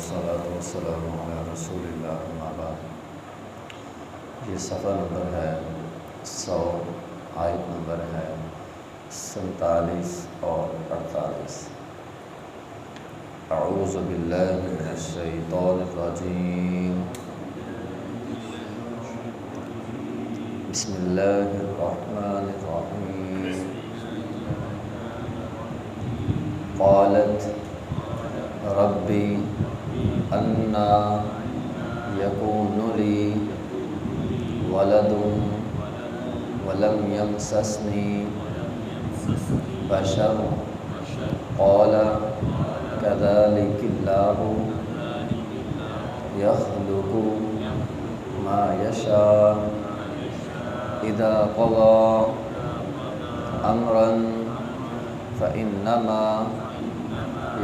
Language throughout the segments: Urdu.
والصلاة والسلام على رسول اللہ بعد. یہ صفحہ نمبر ہے سو، آیت نمبر ہے سینتالیس اور اڑتالیس. اعوذ باللہ من الشیطان الرجیم. بسم اللہ الرحمن الرحیم. قالت ربی أنا یکون لی ولد ولم یمسسنی بشر. قال كذلك الله يخلق ما يشاء. إذا قضى أمرا فإنما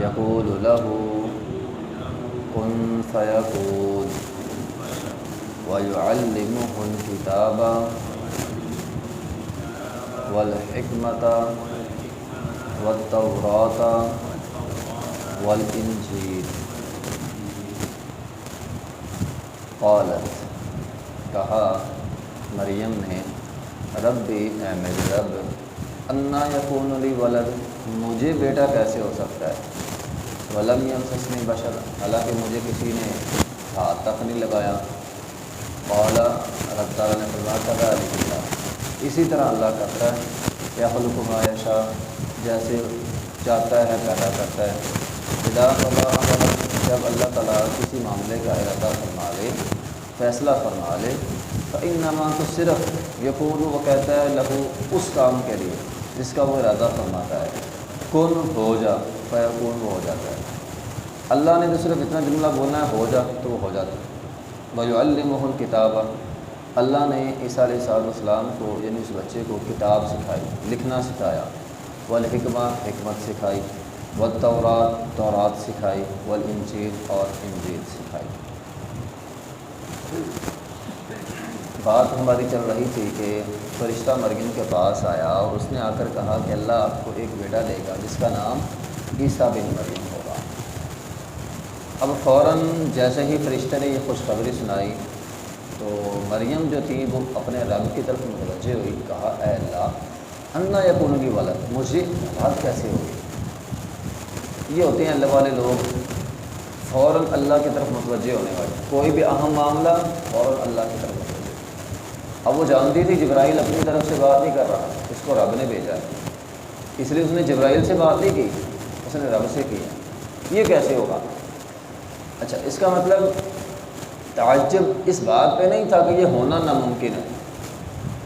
يقول له كن فيكون ويعلمه الكتاب والحكمة والتوراة والإنجيل. قالت، کہا، مریم نے، ربی، اے میرے رب، انا یقون لی ولد، مجھے بیٹا کیسے ہو سکتا ہے؟ ولم یمسسنی بشر حالانکہ مجھے کسی نے ہاتھ تک نہیں لگایا۔ قالا اللہ تعالیٰ نے فرمایا کرا علی اللہ اسی طرح اللہ کرتا ہے، یا خلق ما جیسے چاہتا ہے، پیدا کرتا ہے۔ خدا اللہ جب اللہ تعالیٰ کسی معاملے کا ارادہ فرما لے، فیصلہ فرما لے تو ان نما تو صرف یقون وہ کہتا ہے، لہو اس کام کے لیے، جس کا وہ ارادہ فرماتا ہے۔ کن، ہو جا۔ فیقون وہ ہو جاتا ہے۔ اللہ نے تو صرف اتنا جملہ بولنا ہے، ہو جا تو وہ ہو جاتا ہے۔ بھائی المحل کتاب اللہ نے عیسیٰ علیہ صاحب السلام کو یعنی اس بچے کو کتاب سکھائی، لکھنا سکھایا۔ والحکمہ حکمت سکھائی۔ و تورات سکھائی۔ والانجیل اور انجیل سکھائی۔ بات ہماری چل رہی تھی کہ فرشتہ مرگن کے پاس آیا اور اس نے آ کر کہا کہ اللہ آپ کو ایک بیٹا دے گا، جس کا نام عیسیٰ بن مریم ہوگا۔ اب فوراً جیسے ہی فرشتہ نے یہ خوشخبری سنائی تو مریم جو تھی وہ اپنے رب کی طرف متوجہ ہوئی، کہا، اے اللہ، انا یا کی والد مجھے بات کیسے ہوگی؟ یہ ہوتے ہیں اللہ والے لوگ، فوراً اللہ کی طرف متوجہ ہونے والے۔ کوئی بھی اہم معاملہ فوراً اللہ کی طرف متوجہ اب وہ جانتی تھی، جبرائیل اپنی طرف سے بات نہیں کر رہا، اس کو رب نے بھیجا۔ ہے اس لیے اس نے جبرائیل سے بات نہیں کی۔ نے رب سے کی یہ کیسے ہوگا؟ اچھا اس کا مطلب تعجب اس بات پہ نہیں تھا کہ یہ ہونا ناممکن ہے۔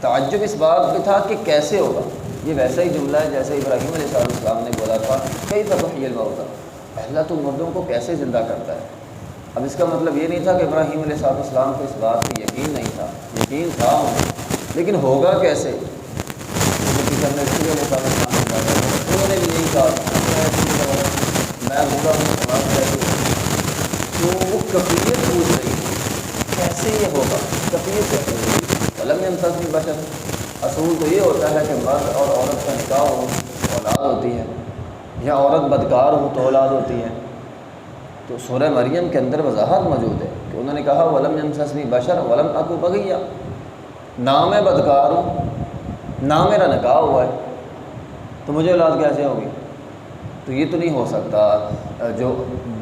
تعجب اس بات پہ تھا کہ کیسے ہوگا؟ یہ ویسا ہی جملہ ہے جیسے ابراہیم علیہ السلام نے بولا تھا، کئی دفعہ یہ ہوتا اللہ تو مردوں کو کیسے زندہ کرتا ہے؟ اب اس کا مطلب یہ نہیں تھا کہ ابراہیم علیہ صاحب السلام کو اس بات پہ یقین نہیں تھا۔ یقین تھا لیکن ہوگا کیسے؟ انہوں نے بھی یہی کہا میں بولا ہوں سوال ہوگا تو وہ کفیت پوچھ رہی کیسے یہ ہوگا؟ کفیت کیسے ہوگی علم امسد بشر اصول تو یہ ہوتا ہے کہ مرد اور عورت کا نکاح ہو، اولاد ہوتی ہے۔ یا عورت بدکار ہو تو اولاد ہوتی ہے۔ تو سورہ مریم کے اندر وضاحت موجود ہے کہ انہوں نے کہا، ولم یمسسنی بشر ولم اکو بغیہ نہ میں بدکار ہوں نہ میرا نکاح ہوا ہے۔ تو مجھے اولاد کیسے ہوگی؟ تو یہ تو نہیں ہو سکتا. جو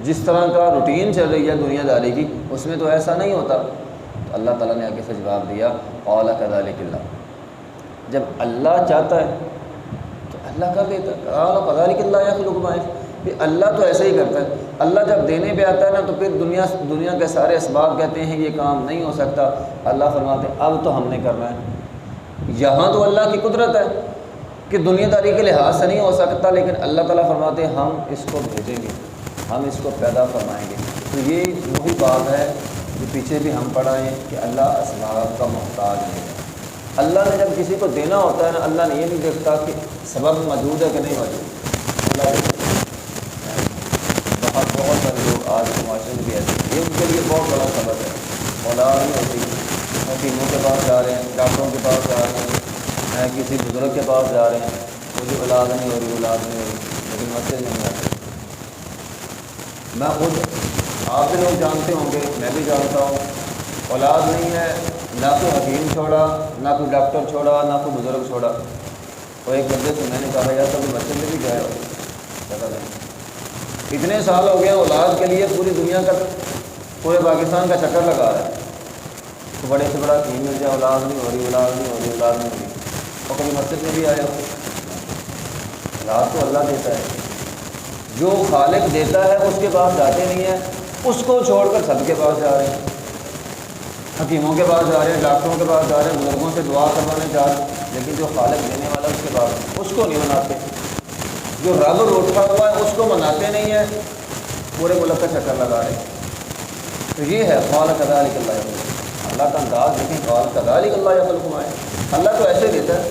جس طرح کا روٹین چل رہی ہے دنیا داری کی، اس میں تو ایسا نہیں ہوتا. تو اللہ تعالیٰ نے آگے سے جواب دیا اولا کدا اللہ جب اللہ چاہتا ہے، تو اللہ کر دیتا ہے کدا اللہ یا خلوق کہ اللہ تو ایسا ہی کرتا ہے. اللہ جب دینے پہ آتا ہے نا، تو پھر دنیا دنیا کے سارے اسباب کہتے ہیں یہ کام نہیں ہو سکتا. اللہ فرماتے ہیں، اب تو ہم نے کرنا ہے. یہاں تو اللہ کی قدرت ہے. کہ دنیا داری کے لحاظ سے نہیں ہو سکتا، لیکن اللہ تعالیٰ فرماتے ہیں، ہم اس کو بھیجیں گے، ہم اس کو پیدا فرمائیں گے۔ تو یہ وہی بات ہے جو پیچھے بھی ہم پڑھائیں کہ اللہ اسباب کا محتاج نہیں ہے۔ اللہ نے جب کسی کو دینا ہوتا ہے نا، اللہ نے یہ نہیں دیکھتا کہ سبب موجود ہے کہ نہیں موجود۔ اللہ بہت بہت سارے لوگ آج کے معاشرے میں بھی ایسے یہ ان کے لیے بہت بڑا سبب ہے۔ اولاد نہیں ہوتی حکیموں کے پاس جا رہے ہیں، ڈاکٹروں کے پاس جا رہے ہیں۔ کسی بزرگ کے پاس جا رہے ہیں مجھے اولاد نہیں ہو رہی، اولاد نہیں ہو رہی، لیکن مسئلے نہیں آتے میں خود آپ بھی لوگ جانتے ہوں گے، میں بھی جانتا ہوں، اولاد نہیں ہے، نہ کوئی حکیم چھوڑا، نہ کوئی ڈاکٹر چھوڑا، نہ کوئی بزرگ چھوڑا۔ تو ایک بندے سے میں نے کہا یار کبھی بچے میں بھی گئے ہو۔ پتا نہیں۔ اتنے سال ہو گئے، اولاد کے لیے پوری دنیا کا، پورے پاکستان کا چکر لگا رہا ہے۔ تو بڑے سے بڑا کہیں مل جائے، اولاد نہیں ہو رہی، اولاد نہیں ہو رہی، اولاد نہیں ہو رہی۔ اور کبھی مسجد میں بھی آیا ہو اولاد تو اللہ دیتا ہے۔ جو خالق دیتا ہے، اس کے پاس جاتے نہیں ہیں۔ اس کو چھوڑ کر سب کے پاس جا رہے ہیں۔ حکیموں کے پاس جا رہے ہیں، ڈاکٹروں کے پاس جا رہے ہیں، بزرگوں سے دعا کروانے جا رہے ہیں۔ لیکن جو خالق دینے والا اس کے پاس، اس کو نہیں مناتے۔ جو رب روٹا ہوا ہے، اس کو مناتے نہیں ہیں۔ پورے ملک کا چکر لگا رہے ہیں۔ تو یہ ہے خال قدا علی اللہ اللہ کا انداز دیکھیں خال قدا علی اللہ یا کمائے اللہ تو ایسے دیتا ہے،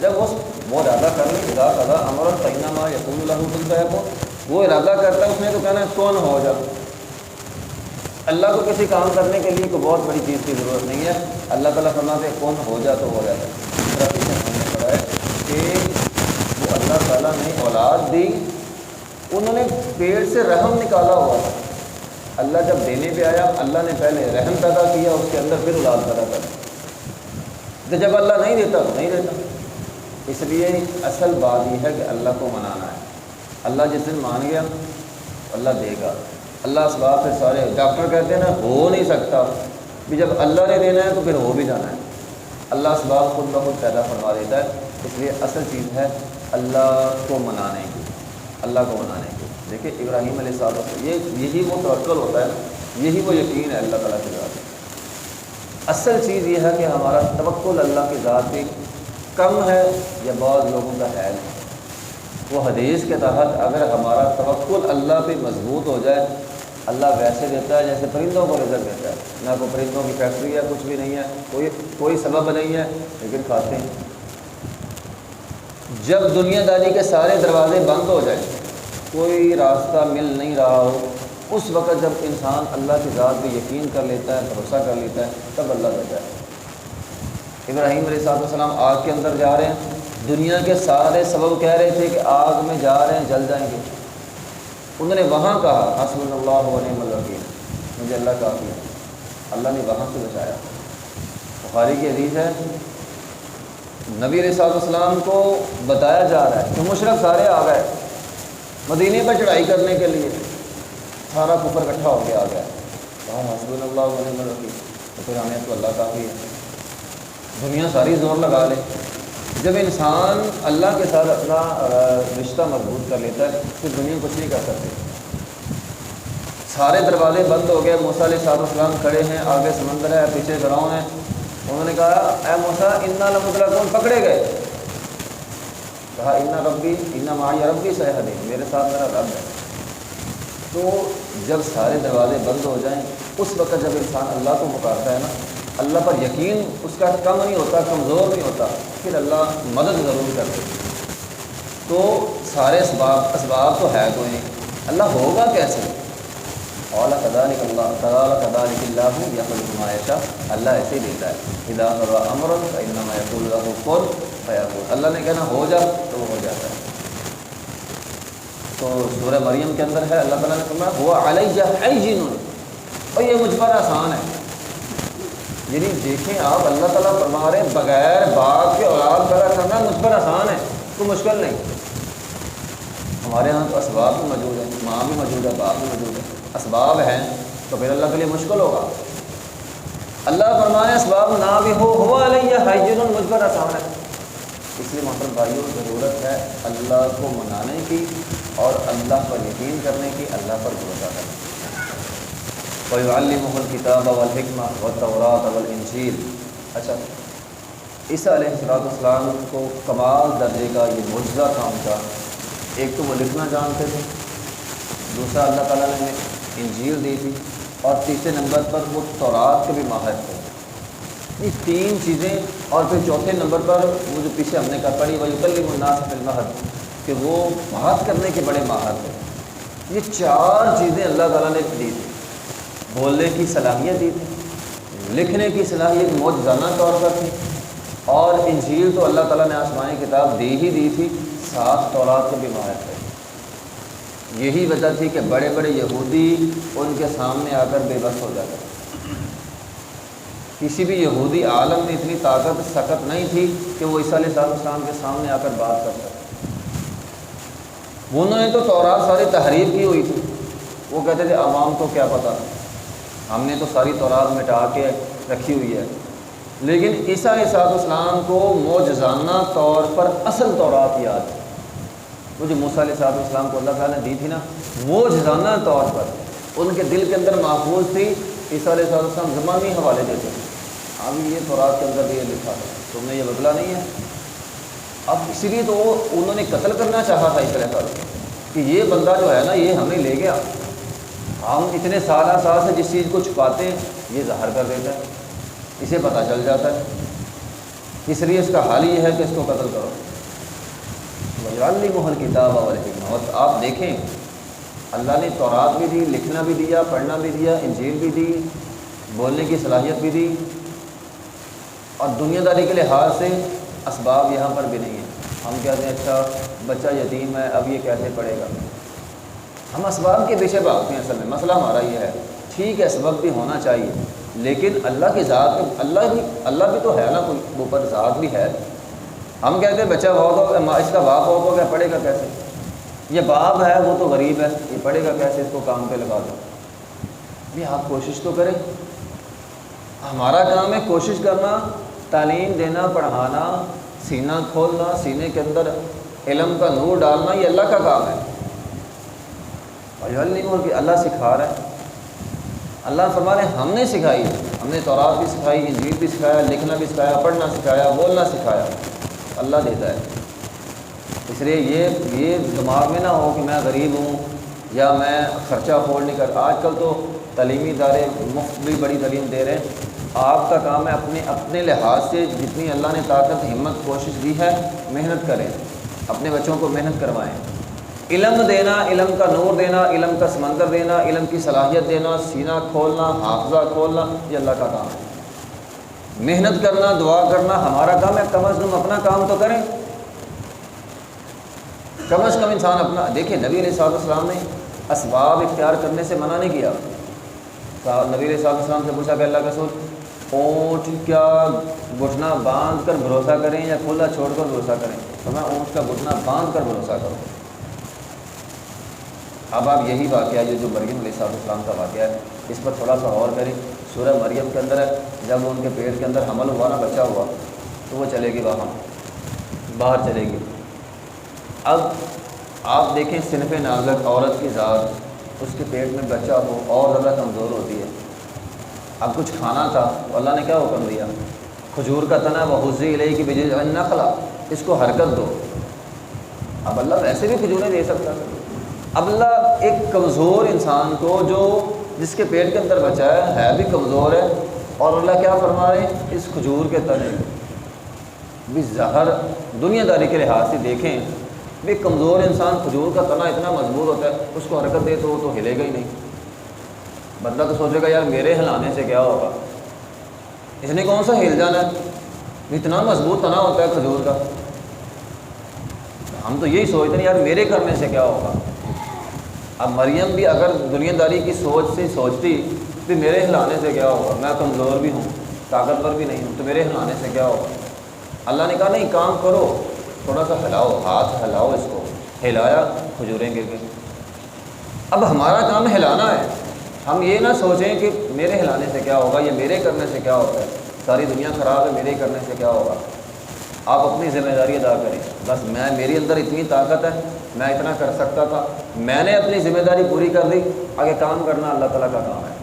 جب وہ وہ ارادہ کر لیں خدا قدا امر الفینامہ یقین اللہ کو وہ ارادہ کرتا ہے، اس نے تو کہنا ہے کون ہو جا۔ اللہ کو کسی کام کرنے کے لیے کوئی بہت بڑی چیز کی ضرورت نہیں ہے۔ اللہ تعالیٰ فرماتے کون ہو جا تو ہو جاتا ہے دوسرا پیچھے ہم نے پڑھا ہے کہ وہ اللہ تعالیٰ نے اولاد دی۔ انہوں نے پیڑ سے رحم نکالا ہوا۔ تھا اللہ جب دینے پہ آیا، اللہ نے پہلے رحم پیدا کیا، اس کے اندر پھر اولاد پیدا کر تو جب اللہ نہیں دیتا تو نہیں دیتا۔ اس لیے اصل بات یہ ہے کہ اللہ کو منانا ہے۔ اللہ جس دن مان گیا، اللہ دے گا۔ اللہ اسباب سے سارے ڈاکٹر کہتے ہیں نا، ہو نہیں سکتا۔ بھی جب اللہ نے دینا ہے تو پھر ہو بھی جانا ہے۔ اللہ اسباب خود بخود پیدا فرما دیتا ہے۔ اس لیے اصل چیز ہے اللہ کو منانے کی۔ اللہ کو منانے کی۔ دیکھیے ابراہیم علیہ صاحب یہ، یہی وہ توکل ہوتا ہے۔ یہی وہ یقین ہے اللہ تعالیٰ کی ذات اصل چیز یہ ہے کہ ہمارا توکل اللہ کی ذات بھی کم ہے یا بعض لوگوں کا ہے۔ وہ حدیث کے تحت اگر ہمارا توکل اللہ پہ مضبوط ہو جائے، اللہ ویسے دیتا ہے جیسے پرندوں کو رزق دیتا ہے۔ نہ کوئی پرندوں کی فیکٹری ہے، کچھ بھی نہیں ہے، کوئی کوئی سبب نہیں ہے، لیکن کھاتے ہیں۔ جب دنیا داری کے سارے دروازے بند ہو جائیں، کوئی راستہ مل نہیں رہا ہو اس وقت جب انسان اللہ کی ذات پہ یقین کر لیتا ہے، بھروسہ کر لیتا ہے، تب اللہ دیتا ہے۔ ابراہیم علیہ صاحب السلام آگ کے اندر جا رہے ہیں۔ دنیا کے سارے سبب کہہ رہے تھے کہ آگ میں جا رہے ہیں، جل جائیں گے۔ انہوں نے وہاں کہا ہاں، حسب اللہ علیہ الوکیل مجھے اللہ کافی ہے۔ اللہ نے وہاں سے بچایا۔ بخاری کی حدیث ہے، نبی علیہ صاحب السلام کو بتایا جا رہا ہے کہ مشرق سارے آ گئے، مدینے پر چڑھائی کرنے کے لیے۔ سارا کفر کٹھا ہو کے آ گیا۔ کہا حسب اللہ علیہ تو پھر ہمیں تو اللہ کافی ہے۔ دنیا ساری زور لگا لے۔ جب انسان اللہ کے ساتھ اپنا رشتہ مضبوط کر لیتا ہے پھر دنیا کچھ نہیں کر سکتے سارے دروازے بند ہو گئے، موسیٰ علیہ صاحب السلام کھڑے ہیں، آگے سمندر ہے، پیچھے گراؤں ہیں۔ انہوں نے کہا، اے موسا انا لمدلا کون پکڑے گئے۔ کہا، انا ربی انا مایا ربی سہد میرے ساتھ میرا رب ہے۔ تو جب سارے دروازے بند ہو جائیں، اس وقت جب انسان اللہ کو پکارتا ہے نا، اللہ پر یقین اس کا کم نہیں ہوتا، کمزور نہیں ہوتا، پھر اللہ مدد ضرور کرتے تو سارے اسباب اسباب تو ہے تو نہیں۔ اللہ ہوگا کیسے؟ اولا قدالک اللہ تعالیٰ قدالک اللہ یا نمائشہ اللہ ایسے ہی دیتا ہے۔ ہدا اللہ امر اللہ قل فیقول اللہ نے کہنا ہو جا، تو وہ ہو جاتا ہے۔ تو سورہ مریم کے اندر ہے، اللہ تعالیٰ نے فرمایا، ہوا علیہ جن اور یہ مجھ پر آسان ہے۔ یعنی دیکھیں آپ، اللہ تعالیٰ فرما رہے ہیں بغیر باپ کے اولاد پیدا کرنا مجھ پر آسان ہے تو مشکل نہیں۔ ہمارے یہاں تو اسباب بھی موجود ہیں، ماں بھی موجود ہے، باپ بھی موجود ہے اسباب ہیں تو پھر اللہ کے لیے مشکل ہوگا۔ اللہ فرمانے اسباب نہ بھی ہو، ہوا علیہ حیجن مجھ پر آسان ہے۔ اس لیے محترم بھائیوں ضرورت ہے اللہ کو منانے کی۔ اور اللہ پر یقین کرنے کی، اللہ پر بھروسہ کرنے کی۔ کوئی محل کتاب والحکمہ و طورات اول انجیل اچھا عیسیٰ علیہ السلاۃ السلام کو کمال درجے کا یہ معجزہ کام تھا۔ ایک تو وہ لکھنا جانتے تھے، دوسرا اللہ تعالیٰ نے انجیل دی تھی، اور تیسرے نمبر پر وہ تورات کے بھی ماہر تھے۔ یہ تین چیزیں، اور پھر چوتھے نمبر پر وہ جو پیچھے ہم نے کہا، پڑھی وہ کلی مناسب المحد کہ وہ بات کرنے کے بڑے ماہر تھے۔ یہ چار چیزیں اللہ تعالیٰ نے دی تھی بولنے کی صلاحیت دی تھی، لکھنے کی صلاحیت موجزانہ طور پر تھی۔ اور انجیل تو اللہ تعالیٰ نے آسمانی کتاب دی ہی دی تھی سات طورات کے بھی ماہر تھے۔ یہی وجہ تھی کہ بڑے بڑے یہودی ان کے سامنے آ کر بے بس ہو جاتے کسی بھی یہودی عالم میں اتنی طاقت سخت نہیں تھی کہ وہ عیسیٰ علیہ السلام کے سامنے آ کر بات کر سکتے انہوں نے تو تورات ساری تحریر کی ہوئی تھی۔ وہ کہتے تھے، عوام کو کیا پتہ؟ ہم نے تو ساری تورات مٹا کے رکھی ہوئی ہے۔ لیکن عیسیٰ علیہ السلام کو موجزانہ طور پر اصل تورات یاد وہ جو موسیٰ علیہ صاحب السلام کو اللہ تعالیٰ نے دی تھی نا موجزانہ طور پر۔ ان کے دل کے اندر محفوظ تھی، عیسیٰ علیہ صاحب السلام زمانی حوالے دیتے ہیں اب یہ تورات کے اندر یہ لکھا ہے۔ تم نے یہ بدلا نہیں ہے۔ اب اسی لیے تو وہ انہوں نے قتل کرنا چاہا تھا اس طرح کا کہ یہ بندہ جو ہے نا یہ ہمیں لے گیا۔ ہم اتنے سالہ سال سے جس چیز کو چھپاتے ہیں، یہ ظاہر کر دیتا ہے۔ اسے پتہ چل جاتا ہے۔ اس لیے اس کا حال یہ ہے کہ اس کو قتل کرو۔ محل کتاب اور اور آپ دیکھیں، اللہ نے تورات بھی دی، لکھنا بھی دیا، پڑھنا بھی دیا، انجیل بھی دی، بولنے کی صلاحیت بھی دی۔ اور دنیا داری کے لحاظ سے اسباب یہاں پر بھی نہیں ہیں۔ ہم کہتے ہیں اچھا بچہ یتیم ہے، اب یہ کیسے پڑھے گا؟ ہم اسباب کے پیچھے بھاگتے ہیں اصل میں۔ مسئلہ ہمارا یہ ہے۔ ٹھیک ہے، سبب بھی ہونا چاہیے، لیکن اللہ کی ذات اللہ بھی اللہ بھی تو ہے نا کوئی اوپر ذات بھی ہے۔ ہم کہتے ہیں، بچہ بہت اس کا باپ بہت ہو گیا پڑھے گا کیسے؟ یہ باپ ہے، وہ تو غریب ہے، یہ پڑھے گا کیسے؟ اس کو کام پہ لگا دو۔ بھی آپ کوشش تو کریں۔ ہمارا کام ہے کوشش کرنا تعلیم دینا، پڑھانا، سینہ کھولنا، سینے کے اندر علم کا نور ڈالنا، یہ اللہ کا کام ہے۔ اور یہ نہیں ہو کہ اللہ سکھا رہا ہے۔ اللہ فرما رہے ہم نے سکھائی۔ ہم نے تورات بھی سکھائی، انجیل بھی سکھایا، لکھنا بھی سکھایا، پڑھنا سکھایا، بولنا سکھایا۔ اللہ دیتا ہے۔ اس لیے یہ یہ دماغ میں نہ ہو کہ میں غریب ہوں یا میں خرچہ افورڈ نہیں کر، آج کل تو تعلیمی ادارے مفت بھی بڑی تعلیم دے رہے ہیں۔ آپ کا کام ہے اپنے اپنے لحاظ سے جتنی اللہ نے طاقت، ہمت، کوشش دی ہے، محنت کریں۔ اپنے بچوں کو محنت کروائیں۔ علم دینا، علم کا نور دینا، علم کا سمندر دینا، علم کی صلاحیت دینا، سینہ کھولنا، حافظہ کھولنا، یہ اللہ کا کام ہے۔ محنت کرنا، دعا کرنا، ہمارا کام ہے، کم از کم اپنا کام تو کریں۔ کم از کم انسان اپنا دیکھیں، نبی علیہ صاحب السلام نے اسباب اختیار کرنے سے منع نہیں کیا۔ نبی علیہ صاحب السلام سے پوچھا کہ اللہ کا سوچ اونٹ کیا گھٹنا باندھ کر بھروسہ کریں یا کھلا چھوڑ کر بھروسہ کریں؟ تو میں اونٹ کا گھٹنا باندھ کر بھروسہ کروں۔ اب آپ یہی واقعہ یہ جو مریم علیہ صاحب السلام کا واقعہ ہے۔ اس پر تھوڑا سا غور کریں۔ سورہ مریم کے اندر ہے۔ جب ان کے پیٹ کے اندر حمل ہوا نا بچہ ہوا، تو وہ چلے گی وہاں۔ باہر چلے گی۔ اب آپ دیکھیں صنف نازک عورت کی ذات، اس کے پیٹ میں بچہ ہو اور زیادہ کمزور ہوتی ہے۔ اب کچھ کھانا تھا تو اللہ نے کیا حکم دیا؟ کھجور کا تنا وہ حضی علیہ کی بجے نقلا اس کو حرکت دو۔ اب اللہ ویسے بھی کھجوریں دے سکتا اب اللہ ایک کمزور انسان کو جو جس کے پیٹ کے اندر بچا ہے ہے بھی کمزور ہے، اور اللہ کیا فرما رہے ہیں اس کھجور کے تنے۔ بھی زہر دنیا داری کے لحاظ سے دیکھیں، بھی کمزور انسان کھجور کا تنا اتنا مضبوط ہوتا ہے، اس کو حرکت دے تو وہ تو ہلے گا ہی نہیں۔ بندہ تو سوچے گا، یار میرے ہلانے سے کیا ہوگا؟ اس نے کون سا ہل جانا ہے؟ اتنا مضبوط تنا ہوتا ہے کھجور کا۔ ہم تو یہی سوچتے ہیں، یار میرے کرنے سے کیا ہوگا؟ اب مریم بھی اگر دنیا داری کی سوچ سے سوچتی کہ میرے ہلانے سے کیا ہوگا؟ میں کمزور بھی ہوں، طاقتور بھی نہیں ہوں، تو میرے ہلانے سے کیا ہوگا؟ اللہ نے کہا، نہیں، کام کرو، تھوڑا سا ہلاؤ، ہاتھ ہلاؤ اس کو، ہلایا کھجوریں گر گئی اب ہمارا کام ہلانا ہے۔ ہم یہ نہ سوچیں کہ میرے ہلانے سے کیا ہوگا یا میرے کرنے سے کیا ہوگا، ساری دنیا خراب ہے، میرے کرنے سے کیا ہوگا؟ آپ اپنی ذمہ داری ادا کریں۔ بس میں میری اندر اتنی طاقت ہے، میں اتنا کر سکتا تھا، میں نے اپنی ذمہ داری پوری کر دی آگے کام کرنا اللہ تعالیٰ کا کام ہے۔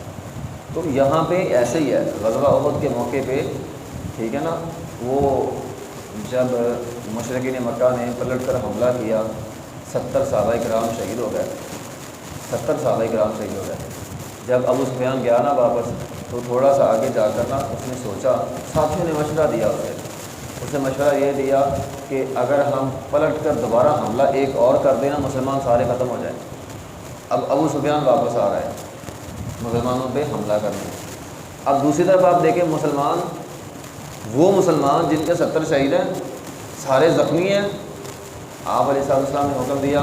تو یہاں پہ ایسے ہی ہے، غزوہ عہد کے موقع پہ، ٹھیک ہے نا؟ وہ جب مشرقین مکہ نے پلٹ کر حملہ کیا، ستر صحابہ کرام شہید ہو گئے۔ ستر صحابہ کرام شہید ہو گئے۔ جب ابو سفیان گیا نا واپس، تو تھوڑا سا آگے جا کر نا اس نے سوچا، ساتھیوں نے مشورہ دیا اسے۔ اس نے مشورہ یہ دیا کہ اگر ہم پلٹ کر دوبارہ حملہ ایک اور کر دیں نا، مسلمان سارے ختم ہو جائیں۔ اب ابو سفیان واپس آ رہا ہے، مسلمانوں پہ حملہ کرنے۔ اب دوسری طرف آپ دیکھیں، مسلمان، وہ مسلمان جن کے ستر شہید ہیں، سارے زخمی ہیں۔ آپ علیہ صاحب السلام نے حکم دیا،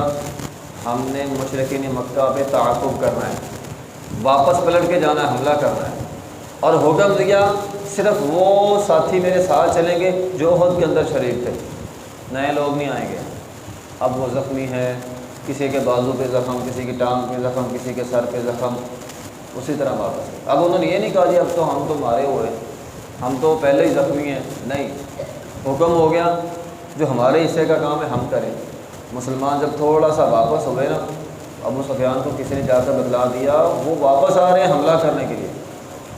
ہم نے مشرقین مکہ پہ تعاقب کرنا ہے۔ واپس پلٹ کے جانا ہے حملہ کرنا ہے۔ اور حکم دیا صرف وہ ساتھی میرے ساتھ چلیں گے جو عہد کے اندر شریک تھے۔ نئے لوگ نہیں آئیں گے۔ اب وہ زخمی ہے کسی کے بازو پہ زخم، کسی کی ٹانگ پہ زخم، کسی کے سر پہ زخم۔ اسی طرح واپس۔ اب انہوں نے یہ نہیں کہا جی اب تو ہم تو مارے ہوئے ہم تو پہلے ہی زخمی ہیں۔ نہیں۔ حکم ہو گیا، جو ہمارے حصے کا کام ہے، ہم کریں۔ مسلمان جب تھوڑا سا واپس ہوئے نا ابو سفیان کو کسی نے جا کر بتلا دیا، وہ واپس آ رہے ہیں حملہ کرنے کے لیے۔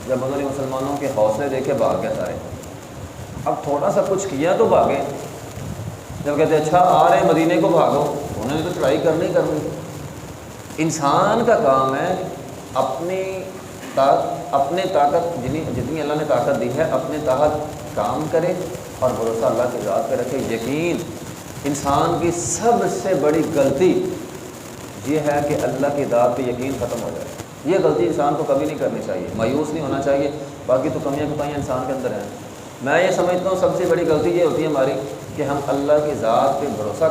جب انہوں نے مسلمانوں کے حوصلے دیکھے بھاگ گئے سارے۔ اب تھوڑا سا کچھ کیا تو بھاگے جب کہتے اچھا آ رہے ہیں، مدینے کو بھاگو۔ انہوں نے تو چڑھائی کرنی کرنی۔ انسان کا کام ہے اپنی اپنے طاقت جتنی جتنی اللہ نے طاقت دی ہے، اپنے تحت کام کرے اور بھروسہ اللہ کی ذات پہ رکھے۔ یقین، انسان کی سب سے بڑی غلطی یہ ہے کہ اللہ کی ذات پہ یقین ختم ہو جائے۔ یہ غلطی انسان کو کبھی نہیں کرنی چاہیے۔ مایوس نہیں ہونا چاہیے۔ باقی تو کمیاں کتائیاں انسان کے اندر ہیں۔ میں یہ سمجھتا ہوں سب سے بڑی غلطی یہ ہوتی ہے ہماری کہ ہم اللہ کی ذات پہ بھروسہ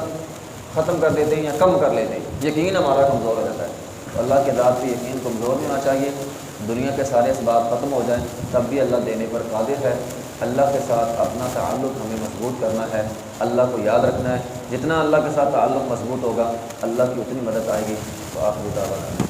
ختم کر دیتے ہیں یا کم کر لیتے ہیں۔ یقین ہمارا کمزور ہو جاتا ہے۔ اللہ کے ذات پہ یقین کمزور نہیں ہونا چاہیے۔ دنیا کے سارے اسباب ختم ہو جائیں تب بھی اللہ دینے پر قادر ہے۔ اللہ کے ساتھ اپنا تعلق ہمیں مضبوط کرنا ہے، اللہ کو یاد رکھنا ہے۔ جتنا اللہ کے ساتھ تعلق مضبوط ہوگا، اللہ کی اتنی مدد آئے گی۔ تو آپ بتا